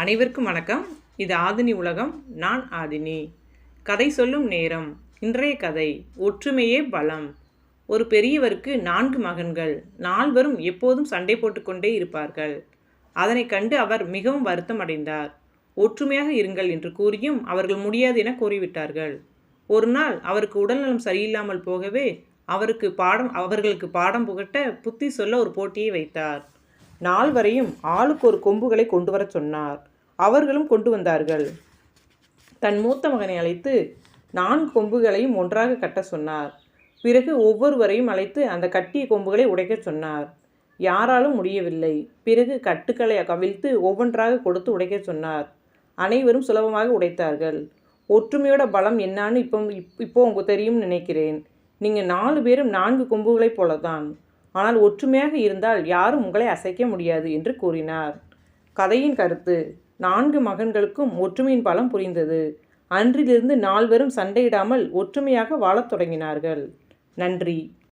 அனைவருக்கும் வணக்கம். இது ஆதினி உலகம் நான் ஆதினி. கதை சொல்லும் நேரம் இன்றைய கதை ஒற்றுமையே பலம். ஒரு பெரியவருக்கு நான்கு மகன்கள் நால்வரும் எப்போதும் சண்டை போட்டுக்கொண்டே இருப்பார்கள். அதனை கண்டு அவர் மிகவும் வருத்தம் அடைந்தார். ஒற்றுமையாக இருங்கள் என்று கூறியும் அவர்கள் முடியாது என கூறிவிட்டார்கள். ஒரு நாள் அவருக்கு உடல்நலம் சரியில்லாமல் போகவே அவருக்கு பாடம் அவர்களுக்கு பாடம் புகட்ட புத்தி சொல்ல ஒரு போட்டியை வைத்தார். நால்வரையும் ஆளுக்கு ஒரு கொம்புகளை கொண்டு வரச் சொன்னார். அவர்களும் கொண்டு வந்தார்கள். தன் மூத்த மகனை அழைத்து நான்கு கொம்புகளையும் ஒன்றாக கட்ட சொன்னார். பிறகு ஒவ்வொருவரையும் அழைத்து அந்த கட்டிய கொம்புகளை உடைக்க சொன்னார். யாராலும் முடியவில்லை. பிறகு கட்டுக்களை கவிழ்த்து ஒவ்வொன்றாக கொடுத்து உடைக்கச் சொன்னார். அனைவரும் சுலபமாக உடைத்தார்கள். ஒற்றுமையோட பலம் என்னான்னு இப்போ இப்போ உங்களுக்கு தெரியும்னு நினைக்கிறேன். நீங்கள் நாலு பேரும் நான்கு கொம்புகளைப் போலதான். ஆனால் ஒற்றுமையாக இருந்தால் யாரும் உங்களை அசைக்க முடியாது என்று கூறினார். கதையின் கருத்து நான்கு மகன்களுக்கும் ஒற்றுமையின் பலம் புரிந்தது. அன்றிலிருந்து நால்வரும் சண்டையிடாமல் ஒற்றுமையாக வாழத் தொடங்கினார்கள். நன்றி.